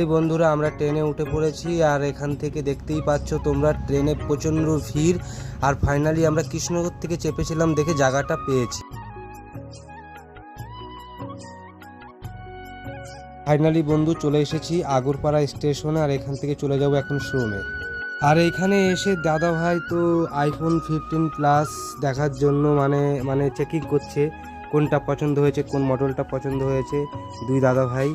Finally বন্ধুরা, আমরা ট্রেনে উঠে পড়েছি আর এখান থেকে দেখতেই পাচ্ছ তোমরা ট্রেনে প্রচণ্ড ভিড়। আর ফাইনালি আমরা কৃষ্ণনগর থেকে চেপেছিলাম দেখে জায়গাটা পেয়েছি। ফাইনালি বন্ধু চলে এসেছি আগরপাড়া স্টেশনে আর এখান থেকে চলে যাব এখন শোরুমে। আর এখানে এসে দাদা ভাই তো আইফোন ফিফটিন প্লাস দেখার জন্য মানে মানে চেকিং করছে কোনটা পছন্দ হয়েছে, কোন মডেলটা পছন্দ হয়েছে। দুই দাদা ভাই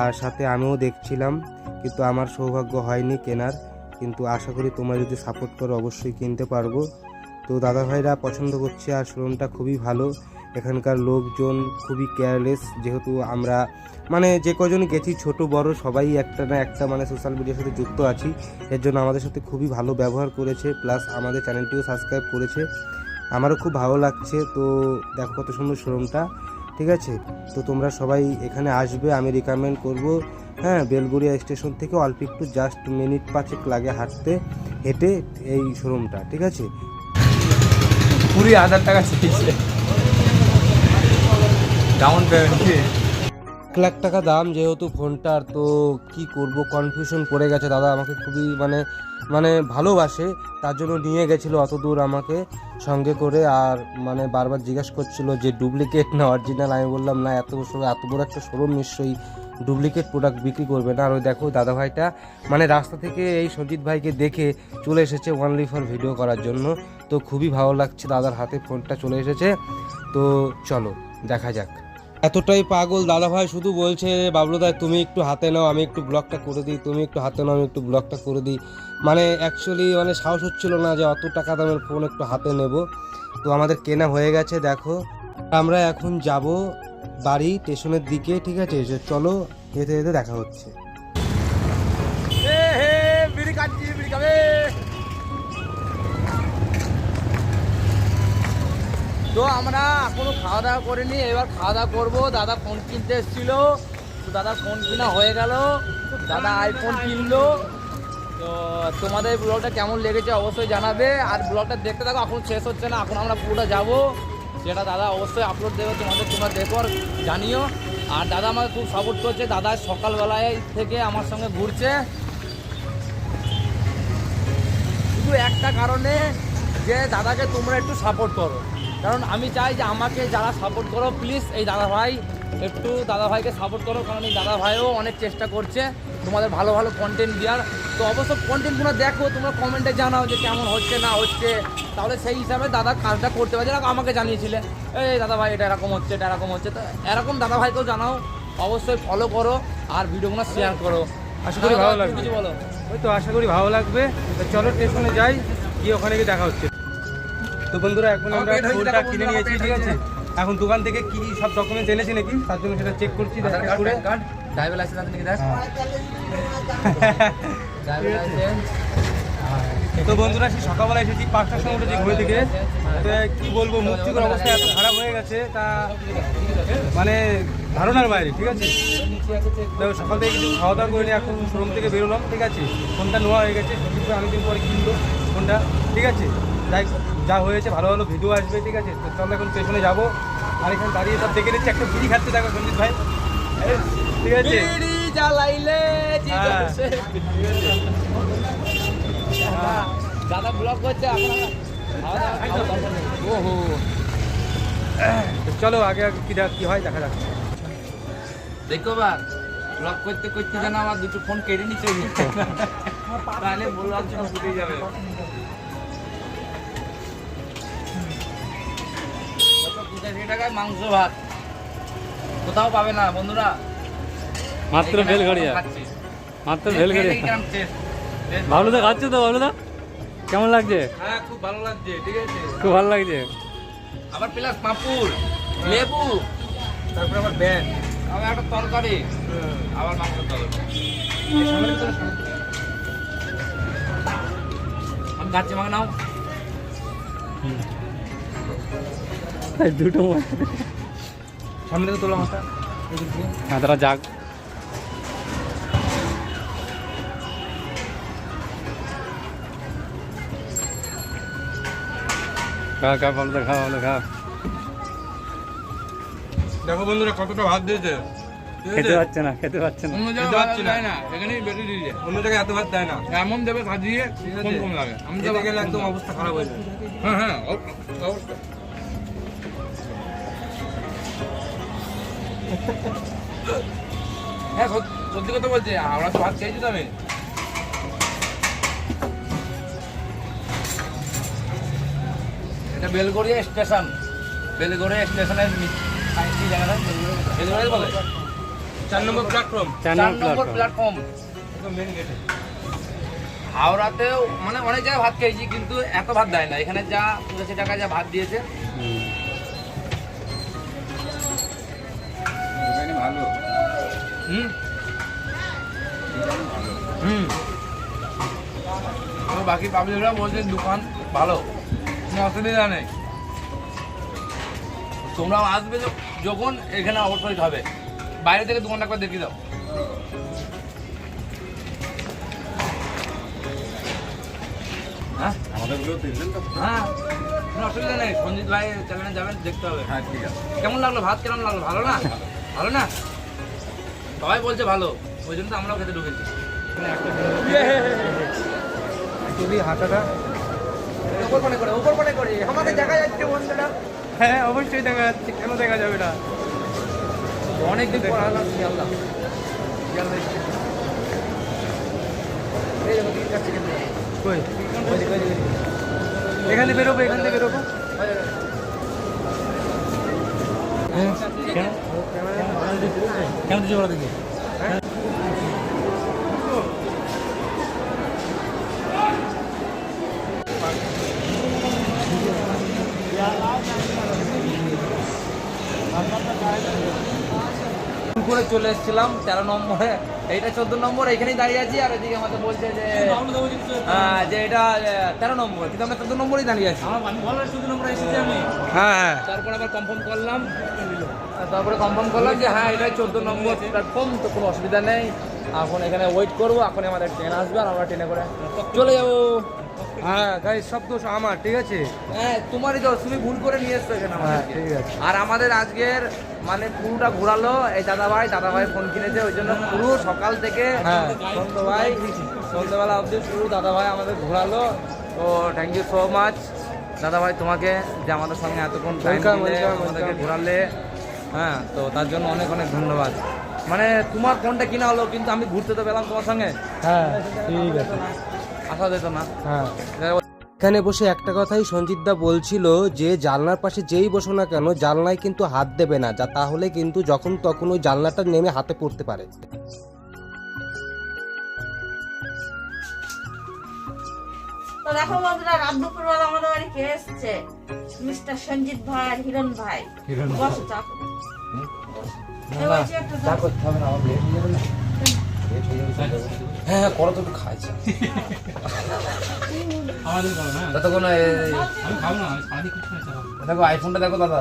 আর সাথে আমিও দেখছিলাম, কিন্তু আমার সৌভাগ্য হয়নি কেনার। কিন্তু আশা করি তোমরা যদি সাপোর্ট করো, অবশ্যই কিনতে পারব। তো দাদা ভাইরা পছন্দ করছে আর শোরুমটা খুবই ভালো। এখানকার লোকজন খুবই কেয়ারলেস যেহেতু আমরা মানে যে কজন গেছি, ছোট, বড়, সবাই একটা না একটা মানে সোশ্যাল মিডিয়ার সাথে যুক্ত আছি। এর জন্য আমাদের সাথে খুবই ভালো ব্যবহার করেছে প্লাস আমাদের চ্যানেলটিও সাবস্ক্রাইব করেছে। আমারও খুব ভালো লাগছে, তো দেখো কত সুন্দর শোরুমটা ঠিক আছে? তো তোমরা সবাই এখানে আসবে আমি রিকমেন্ড করব। হ্যাঁ বেলগুড়িয়া স্টেশন থেকে অল্প একটু জাস্ট মিনিট পাঁচেক লাগে হাঁটতে হেঁটে এই শোরুমটা ঠিক আছে? কুড়ি হাজার টাকা চেয়েছে। ডাউন পেমেন্ট এক লাখ টাকা দাম যেহেতু ফোনটার তো কি করব? কনফিউশন পড়ে গেছে। দাদা আমাকে খুবই মানে মানে ভালোবাসে, তার জন্য নিয়ে গেছিল অত দূর আমাকে সঙ্গে করে আর মানে বারবার জিজ্ঞেস করছিল যে ডুপ্লিকেট না অরিজিনাল আমি বললাম, না, এত বছর এত বড় একটা শোরুম নিশ্চয়ই ডুপ্লিকেট প্রোডাক্ট বিক্রি করবে না। আর ওই দেখো দাদা ভাইটা মানে রাস্তা থেকে এই সঞ্জিত ভাইকে দেখে চলে এসেছে ওয়ানলি ফর ভিডিও করার জন্য। তো খুবই ভালো লাগছে, দাদার হাতে ফোনটা চলে এসেছে। তো চলো, দেখা যাক। এতটাই পাগল দাদা ভাই শুধু বলছে বাবলুদা তুমি একটু হাতে নাও, আমি একটু ব্লগটা করে দিই, তুমি একটু হাতে নাও, আমি একটু ব্লগটা করে দিই। মানে অ্যাকচুয়ালি মানে সাহস হচ্ছিল না যে অত টাকা দামের ফোন একটু হাতে নেব। তো আমাদের কেনা হয়ে গেছে, দেখো। আমরা এখন যাব বাড়ি স্টেশনের দিকে, ঠিক আছে? চলো যেতে যেতে দেখা হচ্ছে। বিড়ি কাটছি বিড়ি খাবে। তো আমরা এখনও খাওয়া দাওয়া করিনি, এবার খাওয়া দাওয়া করব। দাদা ফোন কিনতে এসেছিল। তো দাদা ফোন কিনা হয়ে গেল। দাদা আইফোন কিনলো। তো তোমাদের ব্লগটা কেমন লেগেছে অবশ্যই জানাবে। আর ব্লগটা দেখতে থাকো, এখন শেষ হচ্ছে না। এখন আমরা পুরোটা যাব। যেটা দাদা অবশ্যই আপলোড দেবে, তোমাদের তোমরা দেখো আর জানিও। আর দাদা আমাকে খুব সাপোর্ট করছে। দাদা সকালবেলায় থেকে আমার সঙ্গে ঘুরছে। শুধু একটা কারণে যে দাদাকে তোমরা একটু সাপোর্ট করো। কারণ আমি চাই যে আমাকে যারা সাপোর্ট করো প্লিজ এই দাদা ভাই একটু দাদা ভাইকে সাপোর্ট করো কারণ এই দাদা ভাইও অনেক চেষ্টা করছে তোমাদের ভালো ভালো কন্টেন্ট দেওয়ার। তো অবশ্য কন্টেন্টগুলো দেখো তোমরা কমেন্টে জানাও যে কেমন হচ্ছে না হচ্ছে। তাহলে সেই হিসাবে দাদা কাজটা করতে পারে যেরকম আমাকে জানিয়েছিলে। এই দাদা ভাই এটা এরকম হচ্ছে এটা এরকম হচ্ছে। তো এরকম দাদা ভাইকেও জানাও অবশ্যই ফলো করো আর ভিডিওগুলো শেয়ার করো। আশা করি ভালো লাগবে। কিছু বলো? ওই তো আশা করি ভালো লাগবে। চলো স্টেশনে যাই গিয়ে ওখানে গিয়ে দেখা হচ্ছে। তো বন্ধুরা এখন আমরা ফোনটা কিনে নিয়েছি ঠিক আছে? এখন দোকান থেকে কি সব ডকুমেন্টস এনেছি নাকি? তার জন্য সেটা চেক করছি দেখা করে ড্রাইভার লাইসেন্স আছে নাকি ড্রাইভার লাইসেন্স তো বন্ধুরা সেই সকালবেলা এসেছি পাঁচটার সময় উঠেছি ঘুরে থেকে। তো কি বলব মুক্তিকর অবস্থা এত খারাপ হয়ে গেছে তা মানে ধারণার বাইরে ঠিক আছে? তো সকাল থেকে কিছু খাওয়া দাওয়া করে এখন শোরুম থেকে বেরোলাম ঠিক আছে? ফোনটা নোয়া হয়ে গেছে সত্যি অনেকদিন পরে কিনবো ফোনটা ঠিক আছে? যাই যা হয়েছে ভালো ভালো ভিডিও আসবে ঠিক আছে? তো চলো এখন পেছনে যাব। আর এখানে দাঁড়িয়ে সব দেখে নিচ্ছি একটা বিড়ি খাচ্ছে দেখো সঞ্জিত ভাই। ঠিক আছে? জ্বালাইলে হ্যাঁ। দাদা করছে ওহো চলো আগে আগে কী কী হয় দেখা যাচ্ছে দেখো বা ব্লক করতে করতে যেন আমার দুটো ফোন কেটে নিচ্ছে তাহলে বললাম ফুটে যাবে। টাকায় মাংস ভাত। কোথাও পাবে না বন্ধুরা। মাত্র বেলঘড়িয়া। মাত্র বেলঘড়িয়া বাবলুদা খাচ্ছ তো বাবলুদা কেমন লাগছে? হ্যাঁ খুব ভালো লাগছে ঠিক আছে। খুব ভালো লাগছে। আবার প্লাস পাঁপুর লেবু তারপরে আবার ব্যাগ আবার একটা তরকারি আবার মাংস তরকারি। আমি খাচ্ছি মাকে নাও। দুটো সামনে তো তোলা মাথা। হ্যাঁ তারা যাক। খা খা বাবলুদা খা বাবলুদা খা। দেখো বন্ধুরা কতটা ভাত দিয়েছে। খেতে পাচ্ছে না খেতে পাচ্ছে না। অন্য খেতে জায়গায় না। দেয় না এখানেই বেটে দিয়ে যায় অন্য জায়গায় এত ভাত দেয় না। এমন দেবে সাজিয়ে কম কম লাগে। আমি খেতে গেলে একদম অবস্থা খারাপ হয়ে হ্যাঁ হ্যাঁ হ্যাঁ সত- সত্যি কথা বলছি আমরা তো ভাত খেয়েছি তো আমি এটা বেলগড়িয়া স্টেশন। বেলগড়িয়া স্টেশনের নি- জায়গাটা বেলগড়িয়া বলে? চার নম্বর প্ল্যাটফর্ম চার নম্বর নম্বর প্ল্যাটফর্ম প্ল্যাটফর্ম মেন গেটে হাওড়াতেও মানে অনেক জায়গায় ভাত খেয়েছি কিন্তু এত ভাত দেয় না। এখানে যা পঁচাশি টাকা যা ভাত দিয়েছে ভালো। হুম। হুম। বাকি পাবলিকরা বলছেন দোকান ভালো। কোনো অসুবিধা নেই। তোমরাও আসবে যখন এখানে অবশ্যই খাবে বাইরে থেকে দোকানটা একবার দেখিয়ে দাও। হ্যাঁ? হ্যাঁ। কোনো অসুবিধা নেই। সঞ্জিত ভাই চ্যানেলে যাবেন দেখতে হবে। হ্যাঁ ঠিক আছে। কেমন লাগল? ভাত কেমন লাগল? ভালো না? ভালো না? সবাই বলছে ভালো ওই জন্য তো আমরাও খেতে ঢুকেছি। হাঁটাটা। উপর পানে করে উপর পানে করে। আমাদের দেখা যাচ্ছে বন্ধুরা। হ্যাঁ অবশ্যই দেখা যাচ্ছে। কেন দেখা যাবে না? পর শিয়ালদা। শিয়ালদা। এখান থেকে বেরোবো এখান থেকে বেরোবো। ওই দিচ্ছে বলো দেখি। করে চলে এসেছিলাম তেরো নম্বরে। এইটা চোদ্দ নম্বর এখানেই দাঁড়িয়ে আছি আর এদিকে আমাকে বলছে যে আহ, যে এটা তেরো নম্বর কিন্তু আমরা চোদ্দ নম্বরেই দাঁড়িয়ে আছি। হ্যাঁ হ্যাঁ। তারপর আবার কনফার্ম করলাম। তারপরে কনফার্ম করলাম যে হ্যাঁ এটাই চোদ্দ নম্বর প্ল্যাটফর্ম তো কোনো অসুবিধা নেই। এখন এখানে ওয়েট করব এখন আমাদের ট্রেন আসবে আর আমরা ট্রেনে করে চলে যাব। হ্যাঁ গাইস সব দোষ আমার ঠিক আছে? হ্যাঁ তোমারই তো তুমি ভুল করে নিয়ে এসছো এখানে হ্যাঁ ঠিক আছে। আর আমাদের আজকের মানে পুরোটা ঘোরালো এই দাদা ভাই দাদা ভাই ফোন কিনেছে ওই জন্য পুরো সকাল থেকে হ্যাঁ। সন্ধ্যে ভাই সন্ধ্যেবেলা অবধি পুরো দাদা ভাই আমাদের ঘোরালো। তো থ্যাংক ইউ সো মাচ দাদা ভাই তোমাকে যে আমাদের সঙ্গে এতক্ষণ টাইম আমাদেরকে. ঘোরালে। হ্যাঁ তো তার জন্য অনেক অনেক ধন্যবাদ। মানে তোমার ফোনটা কিনা হলো কিন্তু আমি ঘুরতে তো পেলাম তোমার সঙ্গে। হ্যাঁ ঠিক আছে। আসা যেত না। হ্যাঁ। এখানে বসে একটা কথাই সঞ্জিত দা বলছিল যে জানলার পাশে যেই বসো না কেন জানলায় কিন্তু হাত দেবে না যা তাহলে কিন্তু যখন তখন ওই জানলাটা নেমে হাতে পড়তে পারে। তো দেখো বন্ধুরা রাত দুপুরবেলা আমাদের বাড়ি কে এসছে? মিস্টার সঞ্জিত ভাই আর হিরণ ভাই। বসো হয়ে যাবে। না হ্যাঁ হ্যাঁ করো তো একটু খাইছে। না ততক্ষণ দেখো আইফোনটা দেখো দাদা।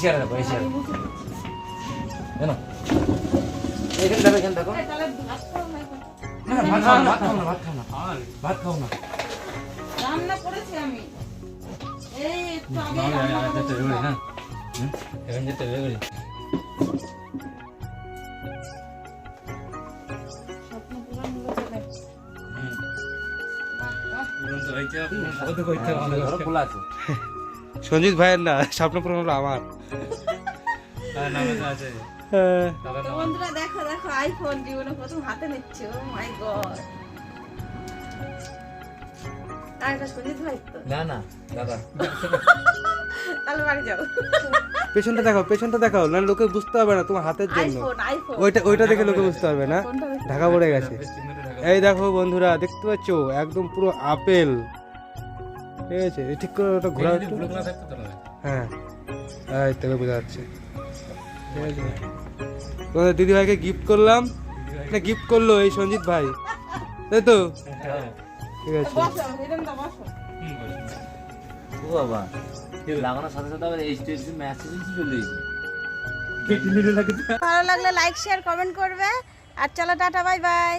চেয়ারে দেখো এই চেয়ারে জানো এখানে। দেখো এখানে দেখো এই ভাত খাও না ভাত খাও না ভাত খাও না ভাত খাও না আর ভাত খাও না। রান্না করেছি আমি। সঞ্জিত ভাইয়ের না স্বপ্ন পূরণ হলো আমার। হ্যাঁ। দেখো দেখো আইফোন জীবনে প্রথম হাতে নিচ্ছে। ও মাই গড না না দাদা। তাহলে বাড়ি যাও। পেছনটা দেখাও পেছনটা দেখাও না লোকে বুঝতে পারবে না তোমার হাতের জন্য। আইফোন আইফোন ওইটা ওইটা দেখে লোকে বুঝতে পারবে না। ঢাকা পড়ে গেছে। এই দেখো বন্ধুরা দেখতে পাচ্ছ? একদম পুরো আপেল। ঠিক আছে ঠিক করে ওটা ঘোরা হ্যাঁ। এই তবে বোঝা যাচ্ছে। ঠিক আছে। তোমাদের দিদি ভাইকে গিফট করলাম এটা গিফট করল এই সঞ্জিত ভাই। তাই তো? ঠিক আছে। বসো হিরণদা বসো। হুম বলছি ও বাবা লাগানোর সাথে সাথে আবার এইচডিএফসি মেসেজ চলে এসেছে ভালো লাগলে লাইক শেয়ার কমেন্ট করবে। আর চলো টাটা বাই বাই